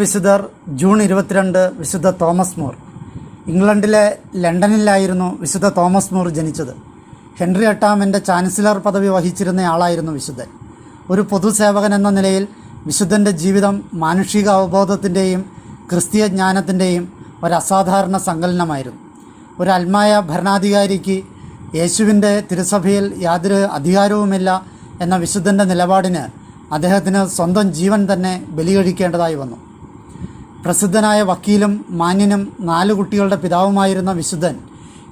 വിശുദ്ധർ ജൂൺ ഇരുപത്തിരണ്ട് വിശുദ്ധ തോമസ് മൂർ. ഇംഗ്ലണ്ടിലെ ലണ്ടനിലായിരുന്നു വിശുദ്ധ തോമസ് മൂർ ജനിച്ചത്. ഹെൻറി എട്ടാമിന്റെ ചാൻസലർ പദവി വഹിച്ചിരുന്ന ആളായിരുന്നു വിശുദ്ധൻ. ഒരു പൊതുസേവകൻ എന്ന നിലയിൽ വിശുദ്ധന്റെ ജീവിതം മാനുഷിക അവബോധത്തിന്റെയും ക്രിസ്തീയ ജ്ഞാനത്തിന്റെയും ഒരു അസാധാരണ സങ്കലനമായിരുന്നു. ഒരു അൽമായ ഭരണാധികാരിക്ക് യേശുവിന്റെ തിരുസഭയിൽ യാതൊരു അധികാരവുമില്ല എന്ന വിശുദ്ധന്റെ നിലപാടിന് അദ്ദേഹത്തിന് സ്വന്തം ജീവൻ തന്നെ ബലികഴിക്കേണ്ടതായി വന്നു. പ്രസിദ്ധനായ വക്കീലും മാന്യനും നാല് കുട്ടികളുടെ പിതാവുമായിരുന്ന വിശുദ്ധൻ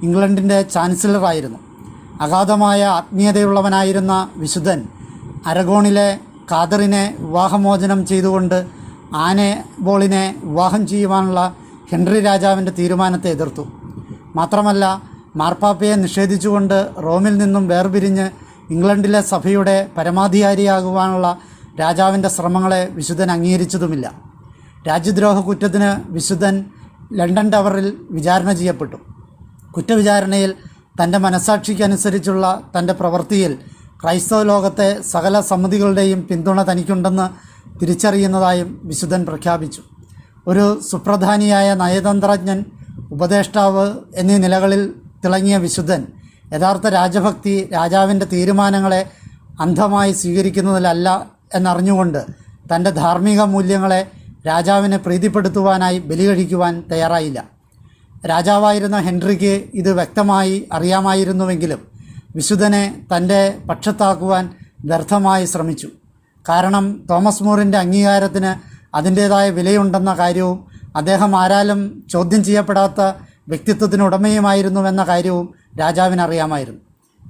ഇംഗ്ലണ്ടിന്റെ ചാൻസലറായിരുന്നു. അഗാധമായ ആത്മീയതയുള്ളവനായിരുന്ന വിശുദ്ധൻ അരഗോണിലെ ഖാദറിനെ വിവാഹമോചനം ചെയ്തുകൊണ്ട് ആനെ ബോളിനെ വിവാഹം ചെയ്യുവാനുള്ള ഹെൻറി രാജാവിന്റെ തീരുമാനത്തെ എതിർത്തു. മാത്രമല്ല മാർപ്പാപ്പയെ നിഷേധിച്ചുകൊണ്ട് റോമിൽ നിന്നും വേർപിരിഞ്ഞ് ഇംഗ്ലണ്ടിലെ സഭയുടെ പരമാധികാരിയാകുവാനുള്ള രാജാവിന്റെ ശ്രമങ്ങളെ വിശുദ്ധൻ അംഗീകരിച്ചതുമില്ല. രാജ്യദ്രോഹ കുറ്റത്തിന് വിശുദ്ധൻ ലണ്ടൻ ടവറിൽ വിചാരണ ചെയ്യപ്പെട്ടു. കുറ്റവിചാരണയിൽ തന്റെ മനസാക്ഷിക്കനുസരിച്ചുള്ള തന്റെ പ്രവൃത്തിയിൽ ക്രൈസ്തവ ലോകത്തെ സകല സമിതികളുടെയും പിന്തുണ തനിക്കുണ്ടെന്ന് തിരിച്ചറിയുന്നതായും വിശുദ്ധൻ പ്രഖ്യാപിച്ചു. ഒരു സുപ്രധാനിയായ നയതന്ത്രജ്ഞൻ ഉപദേഷ്ടാവ് എന്നീ നിലകളിൽ തിളങ്ങിയ വിശുദ്ധൻ യഥാർത്ഥ രാജഭക്തി രാജാവിന്റെ തീരുമാനങ്ങളെ അന്ധമായി സ്വീകരിക്കുന്നതിലല്ല എന്നറിഞ്ഞുകൊണ്ട് തന്റെ ധാർമ്മിക മൂല്യങ്ങളെ രാജാവിനെ പ്രീതിപ്പെടുത്തുവാനായി ബലി കഴിക്കുവാൻ തയ്യാറായില്ല. രാജാവായിരുന്ന ഹെൻറിക്ക് ഇത് വ്യക്തമായി അറിയാമായിരുന്നുവെങ്കിലും വിശുദ്ധനെ തന്റെ പക്ഷത്താക്കുവാൻ വ്യർത്ഥമായി ശ്രമിച്ചു. കാരണം തോമസ് മൂറിന്റെ അംഗീകാരത്തിന് അതിന്റേതായ വിലയുണ്ടെന്ന കാര്യവും അദ്ദേഹം ആരാലും ചോദ്യം ചെയ്യപ്പെടാത്ത വ്യക്തിത്വത്തിന് ഉടമയുമായിരുന്നുവെന്ന കാര്യവും രാജാവിനറിയാമായിരുന്നു.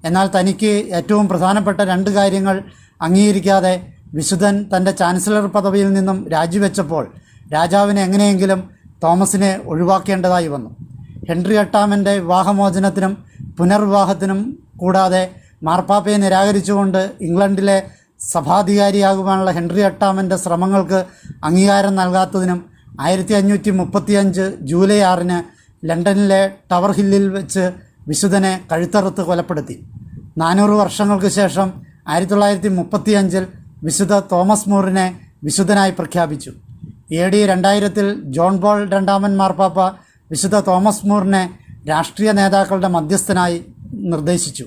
എന്നാൽ തനിക്ക് ഏറ്റവും പ്രധാനപ്പെട്ട രണ്ട് കാര്യങ്ങൾ അംഗീകരിക്കാതെ വിശുദ്ധൻ തന്റെ ചാൻസലർ പദവിയിൽ നിന്നും രാജിവെച്ചപ്പോൾ രാജാവിനെ എങ്ങനെയെങ്കിലും തോമസിനെ ഒഴിവാക്കേണ്ടതായി വന്നു. ഹെൻറി എട്ടാമന്റെ വിവാഹമോചനത്തിനും പുനർവിവാഹത്തിനും കൂടാതെ മാർപ്പാപ്പയെ നിരാകരിച്ചുകൊണ്ട് ഇംഗ്ലണ്ടിലെ സഭാധികാരിയാകുവാനുള്ള ഹെൻറി എട്ടാമന്റെ ശ്രമങ്ങൾക്ക് അംഗീകാരം നൽകാത്തതിനും ആയിരത്തി അഞ്ഞൂറ്റി മുപ്പത്തിയഞ്ച് ജൂലൈ ആറിന് ലണ്ടനിലെ ടവർ ഹില്ലിൽ വെച്ച് വിശുദ്ധനെ കഴുത്തറുത്ത് കൊലപ്പെടുത്തി. നാനൂറ് വർഷങ്ങൾക്ക് ശേഷം ആയിരത്തി തൊള്ളായിരത്തി മുപ്പത്തിയഞ്ചിൽ വിശുദ്ധ തോമസ് മൂറിനെ വിശുദ്ധനായി പ്രഖ്യാപിച്ചു. എ ഡി രണ്ടായിരത്തിൽ ജോൺ ബോൾ രണ്ടാമൻ മാർപ്പാപ്പ വിശുദ്ധ തോമസ് മൂറിനെ രാഷ്ട്രീയ നേതാക്കളുടെ മധ്യസ്ഥനായി നിർദ്ദേശിച്ചു.